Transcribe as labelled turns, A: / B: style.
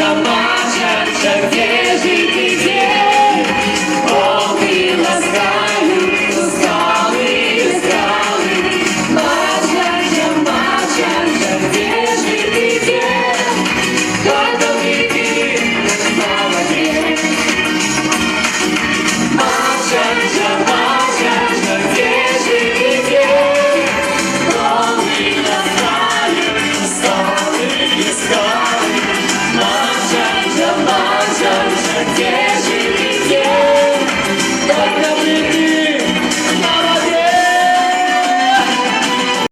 A: że masz, że wierzysz. love you.